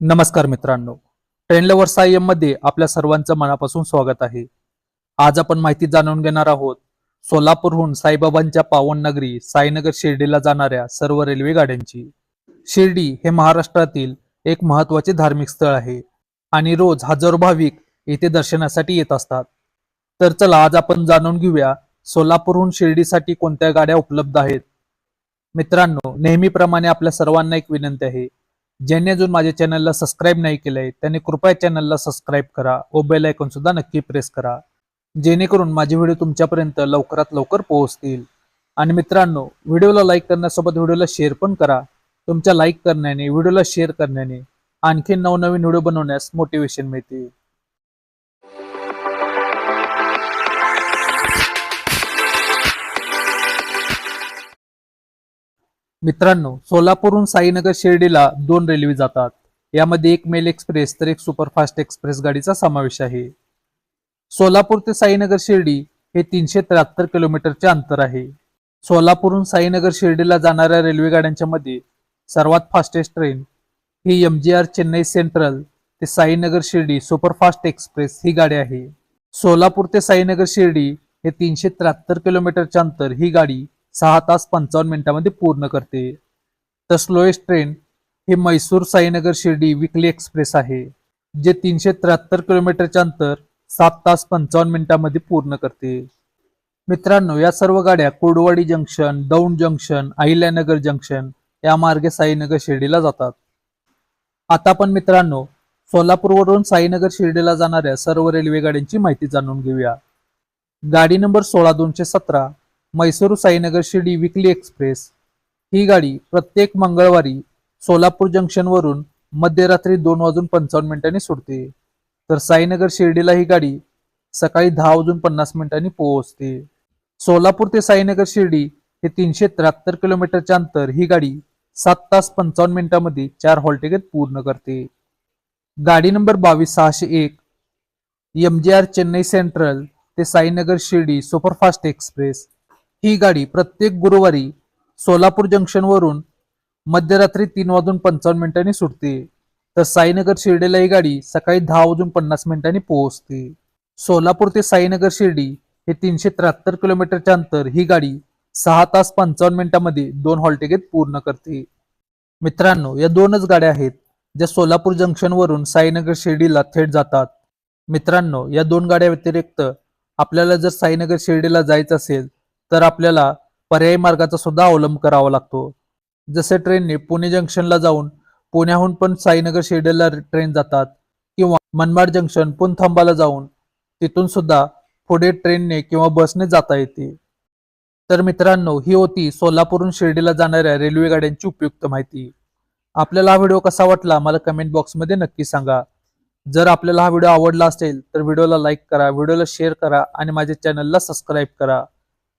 नमस्कार मित्रांनो. Train lover सायममध्ये आपल्या सर्वांचं मनापासून स्वागत आहे. आज आपण माहिती जाणून घेणार आहोत सोलापूरहून साईबाबांच्या पावन नगरी साईनगर शिर्डीला जाणाऱ्या सर्व रेल्वे गाड्यांची. शिर्डी हे महाराष्ट्रातील एक महत्त्वाचे धार्मिक स्थळ आहे आणि रोज हजारो भाविक येथे दर्शनासाठी येत असतात. तर चला आज आपण जाणून घेऊया सोलापूरहून शिर्डीसाठी कोणत्या गाड्या उपलब्ध आहेत. मित्रांनो नेहमीप्रमाणे आपल्या सर्वांना एक विनंती आहे. ज्यांनी अजून माझ्या चॅनलला सबस्क्राईब नाही केलंय त्यांनी कृपया चॅनलला सबस्क्राईब करा. व बेल आयकॉन सुद्धा नक्की प्रेस करा. जेणेकरून माझे व्हिडिओ तुमच्यापर्यंत लवकरात लवकर पोहोचतील. आणि मित्रांनो व्हिडिओला लाईक करण्यासोबत व्हिडिओला शेअर पण करा. तुमच्या लाईक करण्याने व्हिडिओला शेअर करण्याने आणखी नवनवीन व्हिडिओ बनवण्यास मोटिवेशन मिळते मित्रांनो सोलापूरहून साईनगर शिर्डीला दोन रेल्वे जातात. यामध्ये एक मेल एक्सप्रेस तर एक सुपरफास्ट एक्सप्रेस गाडीचा समावेश आहे. सोलापूर ते साईनगर शिर्डी हे तीनशे त्र्याहत्तर किलोमीटरचे अंतर आहे. सोलापूरहून साईनगर शिर्डीला जाणाऱ्या रेल्वे गाड्यांच्या मध्ये सर्वात फास्टेस्ट ट्रेन ही M G R Chennai central ते साईनगर शिर्डी सुपरफास्ट एक्सप्रेस ही गाडी आहे. सोलापूर ते साईनगर शिर्डी हे तीनशे त्र्याहत्तर किलोमीटरचे अंतर ही गाडी सहा तास पंचावन्न मिनिटांमध्ये पूर्ण करते. तर स्लोएस्ट ट्रेन ही म्हैसूर साईनगर शिर्डी विकली एक्सप्रेस आहे जे तीनशे त्र्याहत्तर किलोमीटरच्या अंतर सात तास पंचावन्न मिनिटांमध्ये पूर्ण करते. मित्रांनो या सर्व गाड्या Kodwadi junction Daund junction Ahilyanagar junction या मार्गे साईनगर शिर्डीला जातात. आता पण मित्रांनो सोलापूरवरून साईनगर शिर्डीला जाणाऱ्या सर्व रेल्वे गाड्यांची माहिती जाणून घेऊया. गाडी नंबर सोळा दोनशे सतरा मैसूर साईनगर शिर्डी विकली एक्सप्रेस. ही गाडी प्रत्येक मंगळवारी सोलापूर जंक्शनवरून मध्यरात्री दोन वाजून पंचावन्न मिनिटांनी सुटते तर साईनगर शिर्डीला ही गाडी सकाळी दहा वाजून पन्नास मिनिटांनी पोहोचते. सोलापूर ते साईनगर शिर्डी हे तीनशे त्र्याहत्तर किलोमीटरच्या अंतर ही गाडी सात तास पंचावन्न मिनिटांमध्ये चार हॉल्टेगेत पूर्ण करते. गाडी नंबर बावीस सहाशे एक M G R Chennai central ते साईनगर शिर्डी सुपरफास्ट एक्सप्रेस. ही गाडी प्रत्येक गुरुवारी सोलापूर जंक्शनवरून मध्यरात्री तीन वाजून पंचावन्न मिनिटांनी सुटते. तर साईनगर शिर्डीला ही गाडी सकाळी दहा वाजून पन्नास मिनिटांनी पोहोचते. सोलापूर ते साईनगर शिर्डी हे तीनशे त्र्याहत्तर किलोमीटरच्या अंतर ही गाडी सहा तास पंचावन्न मिनिटांमध्ये दोन हॉल्टेगेत पूर्ण करते. मित्रांनो या दोनच गाड्या आहेत ज्या सोलापूर जंक्शनवरून साईनगर शिर्डीला थेट जातात. मित्रांनो या दोन गाड्या व्यतिरिक्त आपल्याला जर साईनगर शिर्डीला जायचं असेल तर आपल्याला पर्यायी मार्गाचा सुद्धा अवलंब करावा लागतो. जसे ट्रेनने पुणे जंक्शनला जाऊन पुण्याहून पण साईनगर शिर्डीला ट्रेन जातात किंवा मनमाड जंक्शन पुनथांबाला जाऊन तिथून सुद्धा पुढे ट्रेनने किंवा बसने जाता येते. तर मित्रांनो ही होती सोलापूरहून शिर्डीला जाणाऱ्या रेल्वे गाड्यांची उपयुक्त माहिती. आपल्याला हा व्हिडिओ कसा वाटला मला कमेंट बॉक्समध्ये नक्की सांगा. जर आपल्याला हा व्हिडिओ आवडला असेल तर व्हिडिओला लाईक करा व्हिडिओला शेअर करा आणि माझ्या चॅनलला सबस्क्राईब करा.